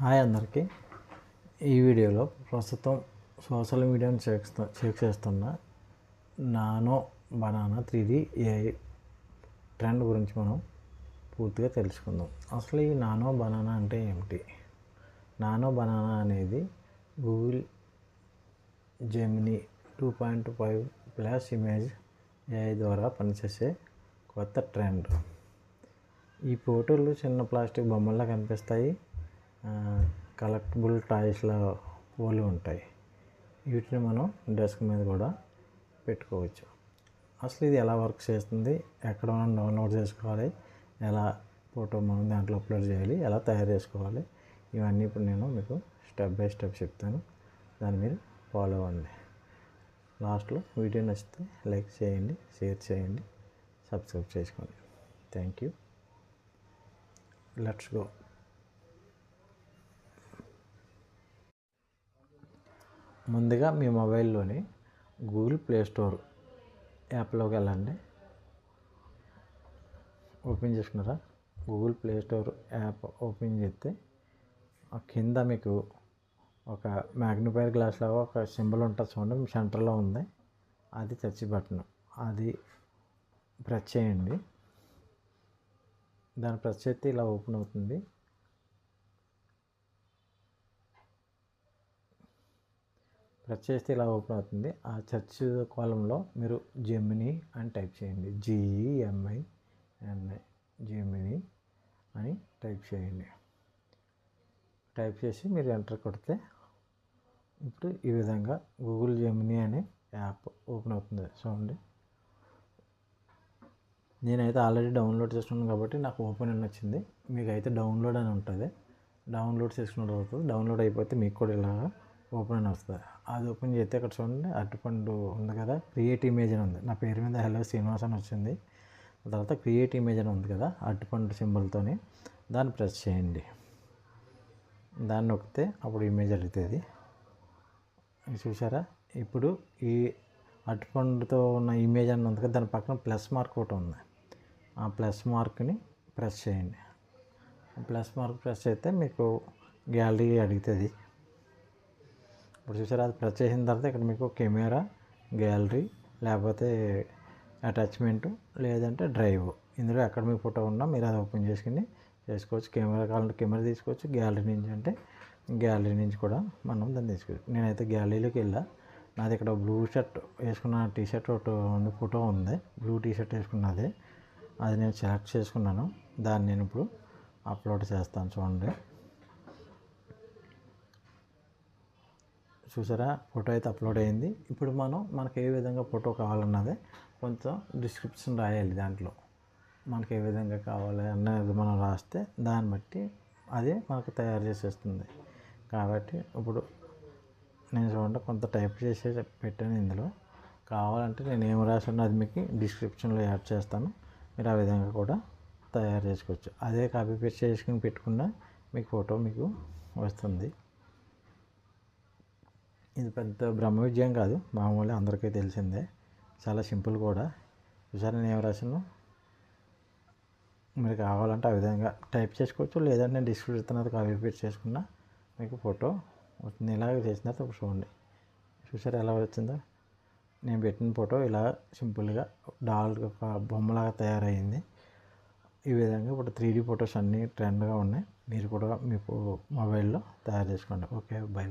Hi అందరికీ. ఈ వీడియోలో ప్రస్తుతం సోషల్ మీడియాను చేస్తు చెక్ చేస్తున్న nano banana three D AI trend గురించి మనం పూర్తిగా తెలుసుకుందాం. అసలు ఈ నానో బనానా అంటే ఏమిటి? నానో బనానా అనేది Google Gemini two point five plus image AI ద్వారా పనిచేసే కొత్త ట్రెండ్. ఈ ఫోటోలు చిన్న ప్లాస్టిక్ బొమ్మల్లా కనిపిస్తాయి. కలెక్టబుల్ టాయ్స్ల పోలి ఉంటాయి. వీటిని మనం డెస్క్ మీద కూడా పెట్టుకోవచ్చు. అసలు ఇది ఎలా వర్క్ చేస్తుంది? ఎక్కడ మనం డౌన్లోడ్ చేసుకోవాలి? ఎలా ఫోటో మనం దాంట్లో అప్లోడ్ చేయాలి? ఎలా తయారు చేసుకోవాలి? ఇవన్నీ ఇప్పుడు నేను మీకు స్టెప్ బై స్టెప్ చెప్తాను. దాన్ని మీరు ఫాలో అవ్వండి. లాస్ట్లో వీడియో నచ్చితే లైక్ చేయండి షేర్ చేయండి సబ్స్క్రైబ్ చేసుకోండి. Thank you. Let's go. ముందుగా మీ మొబైల్లోని గూగుల్ ప్లే స్టోర్ యాప్లోకి వెళ్ళండి. ఓపెన్ చేసుకున్నారా? Google play store app open చేస్తే ఆ కింద మీకు ఒక మ్యాగ్నిఫైర్ గ్లాస్ లాగా ఒక సింబల్ ఉంటుంది చూడండి సెంటర్లో ఉంది. అది టచ్ బటన్. అది ప్రెస్ చేయండి. దాన్ని ప్రెస్ చేస్తే ఇలా ఓపెన్ అవుతుంది. ప్రెస్ చేస్తే ఇలా ఓపెన్ అవుతుంది. ఆ చర్చ్ కాలంలో మీరు జెమిని అని టైప్ చేయండి. G E M I N I Gemini అని టైప్ చేయండి. టైప్ చేసి మీరు ఎంటర్ కొడితే ఇప్పుడు ఈ విధంగా గూగుల్ జెమిని అనే యాప్ ఓపెన్ అవుతుంది. చూడండి. నేనైతే ఆల్రెడీ డౌన్లోడ్ చేసుకున్నాను కాబట్టి నాకు ఓపెన్ అని వచ్చింది మీకు అయితే డౌన్లోడ్ అని ఉంటుంది. డౌన్లోడ్ చేసుకున్న తర్వాత డౌన్లోడ్ అయిపోతే మీకు కూడా ఇలాగా ఓపెన్ అని వస్తుంది. అది ఓపెన్ చేస్తే ఇక్కడ చూడండి అరటిపండు ఉంది కదా క్రియేట్ ఇమేజ్ అని ఉంది. నా పేరు మీద హలో శ్రీనివాస్ అని వచ్చింది. తర్వాత క్రియేట్ ఇమేజ్ అని ఉంది కదా అరటిపండు సింబల్తోని దాన్ని ప్రెస్ చేయండి. దాన్ని నొక్కితే అప్పుడు ఇమేజ్ అడుగుతుంది. చూసారా? ఇప్పుడు ఈ అరటిపండుతో ఉన్న ఇమేజ్ అని ఉంది కదా దాని పక్కన ప్లస్ మార్క్ ఒకటి ఉంది. ఆ ప్లస్ మార్క్ని ప్రెస్ చేయండి. ప్లస్ మార్క్ ప్రెస్ చేస్తే మీకు గ్యాలరీ అడుగుతుంది. ఇప్పుడు చూసారా అది ప్రెస్ చేసిన తర్వాత ఇక్కడ మీకు కెమెరా గ్యాలరీ లేకపోతే అటాచ్మెంట్ లేదంటే డ్రైవ్ ఇందులో ఎక్కడ మీ ఫోటో ఉన్నా మీరు అది ఓపెన్ చేసుకుని చేసుకోవచ్చు. కెమెరా కావాలంటే కెమెరా తీసుకోవచ్చు. గ్యాలరీ నుంచి అంటే గ్యాలరీ నుంచి కూడా మనం దాన్ని తీసుకోవచ్చు. నేనైతే గ్యాలరీలోకి వెళ్ళా. నాది ఇక్కడ బ్లూ షర్ట్ వేసుకున్న టీ షర్ట్ ఒకటి ఉంది ఫోటో ఉంది. బ్లూ టీ షర్ట్ వేసుకున్నది. అది నేను సెలెక్ట్ చేసుకున్నాను. దాన్ని నేను ఇప్పుడు అప్లోడ్ చేస్తాను చూడండి. చూసారా? ఫోటో అయితే అప్లోడ్ అయింది. ఇప్పుడు మనం మనకి ఏ విధంగా ఫోటో కావాలన్నదే కొంచెం డిస్క్రిప్షన్ రాయాలి దాంట్లో. మనకి ఏ విధంగా కావాలి అన్నది మనం రాస్తే దాన్ని బట్టి అది మనకు తయారు చేసేస్తుంది. కాబట్టి ఇప్పుడు నేను చూడండి కొంత టైప్ చేసే పెట్టాను ఇందులో. కావాలంటే నేను ఏం రాసానో అది మీకు డిస్క్రిప్షన్లో యాడ్ చేస్తాను. మీరు ఆ విధంగా కూడా తయారు చేసుకోవచ్చు. అదే కాపీ పేస్ట్ చేసుకుని పెట్టుకున్న మీకు ఫోటో మీకు వస్తుంది. ఇది పెద్ద బ్రహ్మ విజయం కాదు. మామూలు అందరికీ తెలిసిందే. చాలా సింపుల్ కూడా. చూసారా నేను ఏం రాసాను మీరు కావాలంటే ఆ విధంగా టైప్ చేసుకోవచ్చు. లేదంటే నేను డిస్క్రిప్షన్ అది కాపీ పేస్ట్ చేసుకున్నా మీకు ఫోటో వస్తుంది. ఇలాగ చేసిన తర్వాత చూడండి. చూసారా ఎలా వచ్చిందో? నేను పెట్టిన ఫోటో ఇలా సింపుల్గా డాల్ ఒక బొమ్మలాగా తయారైంది. ఈ విధంగా ఇప్పుడు త్రీ డీ ఫొటోస్ అన్నీ ట్రెండ్గా ఉన్నాయి. మీరు కూడా మీకు మొబైల్లో తయారు చేసుకోండి. Okay bye.